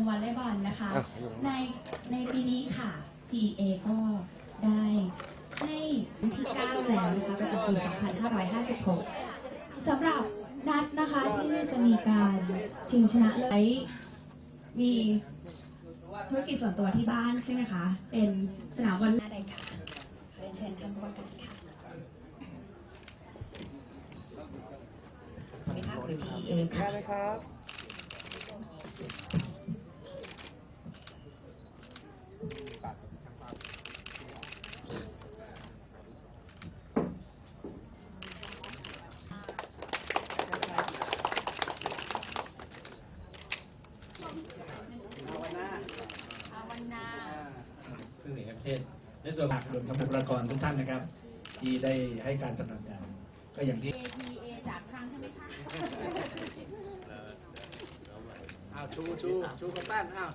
มวอลเลย์บอลนะคะอะในในปีนี้ค่ะ PA ก็ได้ให้วันที่9แล้วนะคะประจำปี 2556สำหรับนัดนะคะที่จะมีการชิงชนะเลิศมีธุรกิจส่วนตัวที่บ้านใช่ไหมคะ เป็นสนามบอลอะไรค่ะเรียนเชิญท่านผู้ประกาศค่ะวิภาคหรือ PA ค่ะ ได้เลยครับซึ่งสิ่งประเทศในส่วนหลักรวมทั้งบุคลากรทุกท่านนะครับ ที่ได้ให้การสนับสนุนก็อย่างที่ APA จากครั้งใช่ไหมคะอ้าวชูชูชูกระปั้นอ้าว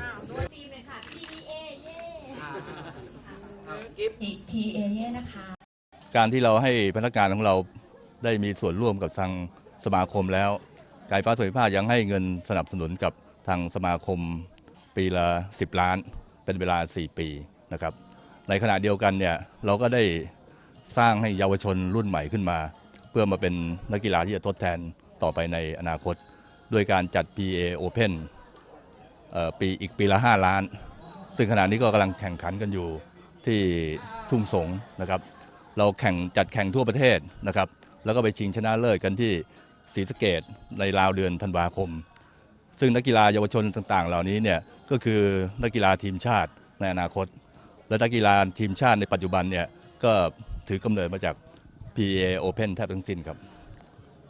อ้าวตัวทีมเลยค่ะ PA เย่อ้าวอ้าวกิฟ PA เนี่ยนะคะ การที่เราให้พนักงานของเราได้มีส่วนร่วมกับทางสมาคมแล้วการไฟฟ้าส่วนภูมิภาคยังให้เงินสนับสนุนกับทางสมาคมปีละ 10 ล้าน เป็นเวลา 4 ปีนะครับ ในขณะเดียวกันเนี่ยเราก็ได้สร้างให้เยาวชนรุ่นใหม่ขึ้นมา เพื่อมาเป็นนักกีฬาที่จะทดแทนต่อไปในอนาคต ด้วยการจัด PA Open เอ่อ ปีอีกปีละ 5 ล้าน ซึ่งขณะนี้ก็กำลังแข่งขันกันอยู่ที่ทุ่งสงนะครับ เราแข่งจัดแข่งทั่วประเทศนะครับ แล้วก็ไปชิงชนะเลิศกันที่ศรีสะเกดในราวเดือนธันวาคม ซึ่งนักกีฬาเยาวชนต่างๆ เหล่านี้เนี่ยก็คือนักกีฬาทีมชาติในอนาคต และนักกีฬาทีมชาติในปัจจุบันเนี่ยก็ถือกำเนิดมาจาก PA Open แทบทั้งสิ้นครับ